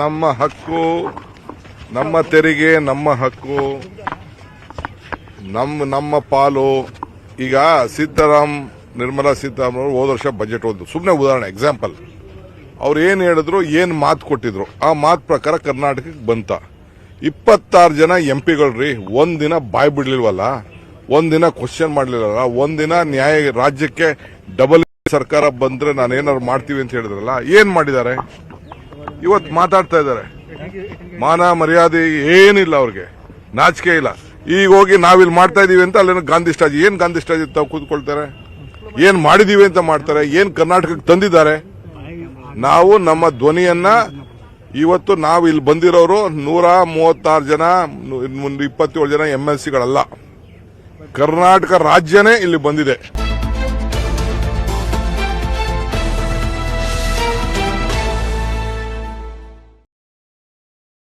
ನಮ್ಮ ಹಕ್ಕು, ನಮ್ಮ ತೆರಿಗೆ, ನಮ್ಮ ಹಕ್ಕು ನಮ್ಮ ನಮ್ಮ ಪಾಲು. ಈಗ ಸಿದ್ದರಾಮ್, ನಿರ್ಮಲಾ ಸೀತಾರಾಮ್ ಅವರು ಹೋದ ವರ್ಷ ಬಜೆಟ್ ಒಂದು ಸುಮ್ಮನೆ ಉದಾಹರಣೆ ಎಕ್ಸಾಂಪಲ್ ಅವ್ರು ಏನು ಹೇಳಿದ್ರು, ಏನು ಮಾತು ಕೊಟ್ಟಿದ್ರು, ಆ ಮಾತು ಪ್ರಕಾರ ಕರ್ನಾಟಕಕ್ಕೆ ಬಂತ. ಇಪ್ಪತ್ತಾರು ಜನ ಎಂ ಪಿಗಳ್ರಿ ಒಂದಿನ ಬಾಯ್ ಬಿಡ್ಲಿಲ್ವಲ್ಲ? ಒಂದಿನ ಕ್ವಶನ್ ಮಾಡಲಿಲ್ಲ ಒಂದಿನ ನ್ಯಾಯ, ರಾಜ್ಯಕ್ಕೆ ಡಬಲ್ ಸರ್ಕಾರ ಬಂದ್ರೆ ನಾನೇನಾದ್ರು ಮಾಡ್ತೀವಿ ಅಂತ ಹೇಳಿದ್ರಲ್ಲ, ಏನ್ ಮಾಡಿದ್ದಾರೆ? ಇವತ್ತು ಮಾತಾಡ್ತಾ ಇದ್ದಾರೆ. ಮಾನ ಮರ್ಯಾದೆ ಏನಿಲ್ಲ ಅವ್ರಿಗೆ. ನಾಚಿಕೆ ಇಲ್ಲ. ಈಗ ಹೋಗಿ ನಾವಿಲ್ಲಿ ಮಾಡ್ತಾ ಇದೀವಿ ಅಂತ ಅಲ್ಲೇನೋ ಗಾಂಧಿ ಸ್ಟಾಜಿ ಏನ್ ಗಾಂಧಿ ಸ್ಟಾಜಿ ತಾವು ಕೂತ್ಕೊಳ್ತಾರೆ? ಏನ್ ಮಾಡಿದೀವಿ ಅಂತ ಮಾಡ್ತಾರೆ? ಏನ್ ಕರ್ನಾಟಕಕ್ಕೆ ತಂದಿದ್ದಾರೆ? ನಾವು ನಮ್ಮ ಧ್ವನಿಯನ್ನ ಇವತ್ತು ನಾವು ಇಲ್ಲಿ ಬಂದಿರೋರು ನೂರ ಮೂವತ್ತಾರು ಜನ ಇಪ್ಪತ್ತೇಳು ಜನ ಎಂ ಎಲ್ ಸಿಗಳಲ್ಲ ಕರ್ನಾಟಕ ರಾಜ್ಯನೇ ಇಲ್ಲಿ ಬಂದಿದೆ.